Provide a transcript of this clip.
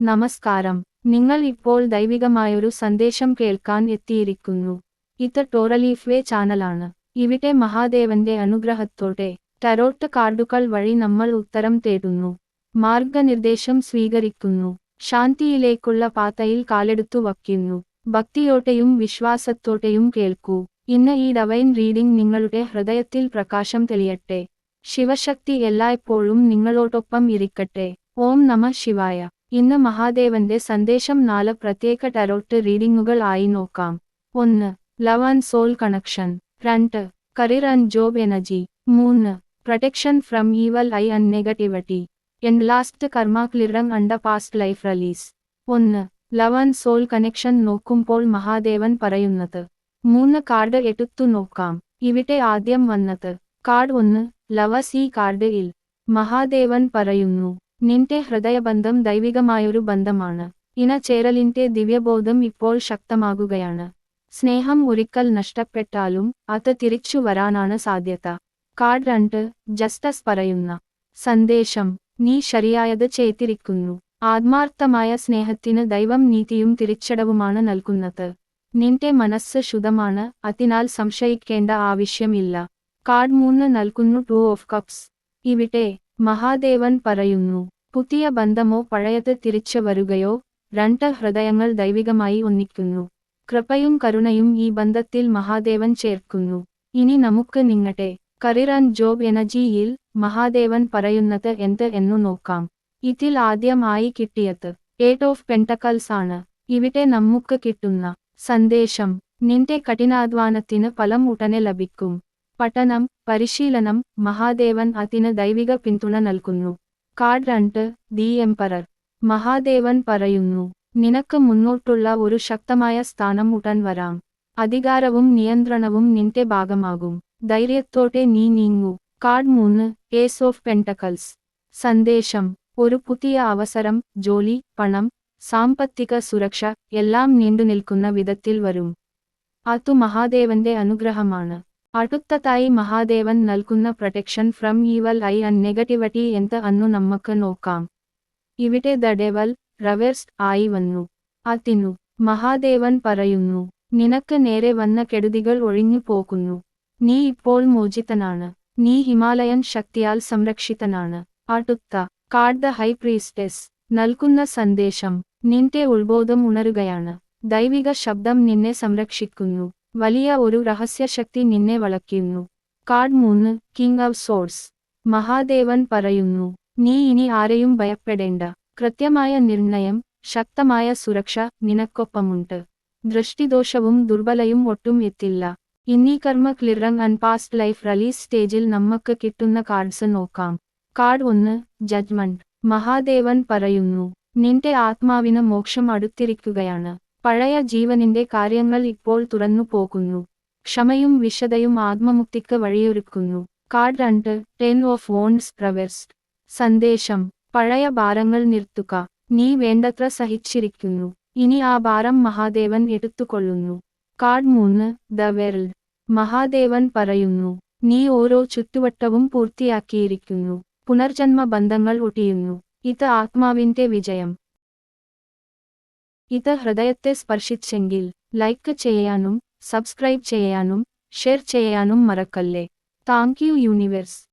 നമസ്കാരം. നിങ്ങൾ ഇപ്പോൾ ദൈവികമായൊരു സന്ദേശം കേൾക്കാൻ എത്തിയിരിക്കുന്നു. ഇത് ടോറലീഫ്വേ ചാനലാണ്. ഇവിടെ മഹാദേവന്റെ അനുഗ്രഹത്തോടെ ടരോട്ട് കാർഡുകൾ വഴി നമ്മൾ ഉത്തരം തേടുന്നു. മാർഗനിർദ്ദേശം സ്വീകരിക്കുന്നു. ശാന്തിയിലേക്കുള്ള പാതയിൽ കാലെടുത്തു വയ്ക്കുന്നു. ഭക്തിയോടെയും വിശ്വാസത്തോടെയും കേൾക്കൂ. ഇന്ന് ഈ ഡവൈൻ റീഡിംഗ് നിങ്ങളുടെ ഹൃദയത്തിൽ പ്രകാശം തെളിയട്ടെ. ശിവശക്തി എല്ലായ്പ്പോഴും നിങ്ങളോടൊപ്പം ഇരിക്കട്ടെ. ഓം നമ ശിവായ. ഇന്ന് മഹാദേവന്റെ സന്ദേശം നാല് പ്രത്യേക ടരോട്ട് റീഡിംഗുകൾ ആയി നോക്കാം. ഒന്ന് ലവ് ആൻഡ് സോൾ കണക്ഷൻ രണ്ട് കരിയർ ആൻഡ് ജോബ് എനർജി മൂന്ന് protection from evil eye and negativity and last karma clearing and past life release ഒന്ന് ലവ് ആൻഡ് സോൾ കണക്ഷൻ നോക്കുമ്പോൾ മഹാദേവൻ പറയുന്നത്. മൂന്ന് കാർഡ് എടുത്തു നോക്കാം. ഇവിടെ ആദ്യം വന്നത്. കാർഡ് ഒന്ന് ലവസ് ഈ കാർഡ് ഇൽ മഹാദേവൻ പറയുന്നു. നിന്റെ ഹൃദയബന്ധം ദൈവികമായൊരു ബന്ധമാണ്. ഇന ചേരലിന്റെ ദിവ്യബോധം ഇപ്പോൾ ശക്തമാകുകയാണ്. സ്നേഹം ഒരിക്കൽ നഷ്ടപ്പെട്ടാലും അത് തിരിച്ചു വരാനാണ് സാധ്യത. കാർഡ് രണ്ട് ജസ്റ്റസ് പറയുന്ന സന്ദേശം നീ ശരിയായത് ചെയ്തിരിക്കുന്നു. ആത്മാർത്ഥമായ സ്നേഹത്തിന് ദൈവം നീതിയും തിരിച്ചടവുമാണ് നൽകുന്നത്. നിന്റെ മനസ്സ് ശുദ്ധമാണ് അതിനാൽ സംശയിക്കേണ്ട ആവശ്യമില്ല. കാർഡ് മൂന്ന് നൽകുന്നു ടു ഓഫ് കപ്സ് ഇവിടെ മഹാദേവൻ പറയുന്നു പുതിയ ബന്ധമോ പഴയത് തിരിച്ചു വരുകയോ രണ്ട് ഹൃദയങ്ങൾ ദൈവികമായി ഒന്നിക്കുന്നു. കൃപയും കരുണയും ഈ ബന്ധത്തിൽ മഹാദേവൻ ചേർക്കുന്നു. ഇനി നമുക്ക് നിങ്ങട്ടെ കരിയർ ആൻഡ് ജോബ് എനർജിയിൽ മഹാദേവൻ പറയുന്നത് എന്ത് എന്നു നോക്കാം. ഇതിൽ ആദ്യമായി കിട്ടിയത് എയ്റ്റ് ഓഫ് പെന്റക്കൽസ് ആണ്. ഇവിടെ നമുക്ക് കിട്ടുന്ന സന്ദേശം നിന്റെ കഠിനാധ്വാനത്തിന് ഫലം ഉടനെ ലഭിക്കും. പഠനം പരിശീലനം മഹാദേവൻ അതിന് ദൈവിക പിന്തുണ നൽകുന്നു. കാർഡ് രണ്ട് ദി എംപറർ. മഹാദേവൻ പറയുന്നു നിനക്ക് മുന്നോട്ടുള്ള ഒരു ശക്തമായ സ്ഥാനം ഉടൻ വരാം. അധികാരവും നിയന്ത്രണവും നിന്റെ ഭാഗമാകും. ധൈര്യത്തോടെ നീ നീങ്ങൂ. കാർഡ് മൂന്ന് ഏസ് ഓഫ് പെന്റക്കൽസ് സന്ദേശം ഒരു പുതിയ അവസരം ജോലി പണം സാമ്പത്തിക സുരക്ഷ എല്ലാം നീണ്ടുനിൽക്കുന്ന വിധത്തിൽ വരും. അതു മഹാദേവന്റെ അനുഗ്രഹമാണ്. അടുത്തതായി മഹാദേവൻ നൽകുന്ന protection from evil eye and negativity എന്ത് അന്നു നമുക്ക് നോക്കാം. ഇവിടെ ദ ഡെവൽ റവേഴ്സ്ഡ് ആയി വന്നു. അതിനു മഹാദേവൻ പറയുന്നു നിനക്ക് നേരെ വന്ന കെടുതികൾ ഒഴിഞ്ഞു പോകുന്നു. നീ ഇപ്പോൾ മോചിതനാണ്. നീ ഹിമാലയൻ ശക്തിയാൽ സംരക്ഷിതനാണ്. അടുത്ത കാർഡ് ദ ഹൈ പ്രീസ്റ്റസ് നൽകുന്ന സന്ദേശം നിന്റെ ഉത്ബോധം ഉണരുകയാണ്. ദൈവിക ശബ്ദം നിന്നെ സംരക്ഷിക്കുന്നു. വലിയ ഒരു രഹസ്യശക്തി നിന്നെ വളയ്ക്കുന്നു. കാർഡ് മൂന്ന് കിങ് ഓഫ് സോഴ്സ് മഹാദേവൻ പറയുന്നു നീ ഇനി ആരെയും ഭയപ്പെടേണ്ട. കൃത്യമായ നിർണയം ശക്തമായ സുരക്ഷ നിനക്കൊപ്പമുണ്ട്. ദൃഷ്ടിദോഷവും ദുർബലയും ഒട്ടും എത്തില്ല. ഇന്നീ karma clearing and past life release സ്റ്റേജിൽ നമുക്ക് കിട്ടുന്ന കാർഡ്സ് നോക്കാം. കാർഡ് ഒന്ന് ജഡ്ജ്മെന്റ്. മഹാദേവൻ പറയുന്നു നിന്റെ ആത്മാവിന് മോക്ഷം അടുത്തിരിക്കുകയാണ്. പഴയ ജീവനിന്റെ കാര്യങ്ങൾ ഇപ്പോൾ തുറന്നു പോകുന്നു. ക്ഷമയും വിശദയും ആത്മമുക്തിക്ക് വഴിയൊരുക്കുന്നു. കാർഡ് രണ്ട് ടെൻ ഓഫ് വോൺസ് പ്രവേഴ്സ്ഡ് സന്ദേശം പഴയ ഭാരങ്ങൾ നിർത്തുക. നീ വേണ്ടത്ര സഹിച്ചിരിക്കുന്നു. ഇനി ആ ഭാരം മഹാദേവൻ എടുത്തുകൊള്ളുന്നു. കാർഡ് മൂന്ന് ദ വേൾഡ് മഹാദേവൻ പറയുന്നു നീ ഓരോ ചുറ്റുവട്ടവും പൂർത്തിയാക്കിയിരിക്കുന്നു. പുനർജന്മ ബന്ധങ്ങൾ ഒട്ടിയുന്നു. ഇത് ആത്മാവിന്റെ വിജയം. ഇത് ഹൃദയത്തെ സ്പർശിച്ചെങ്കിൽ ലൈക്ക് ചെയ്യാനും സബ്സ്ക്രൈബ് ചെയ്യാനും ഷെയർ ചെയ്യാനും മറക്കല്ലേ താങ്ക് യു യൂണിവേഴ്സ്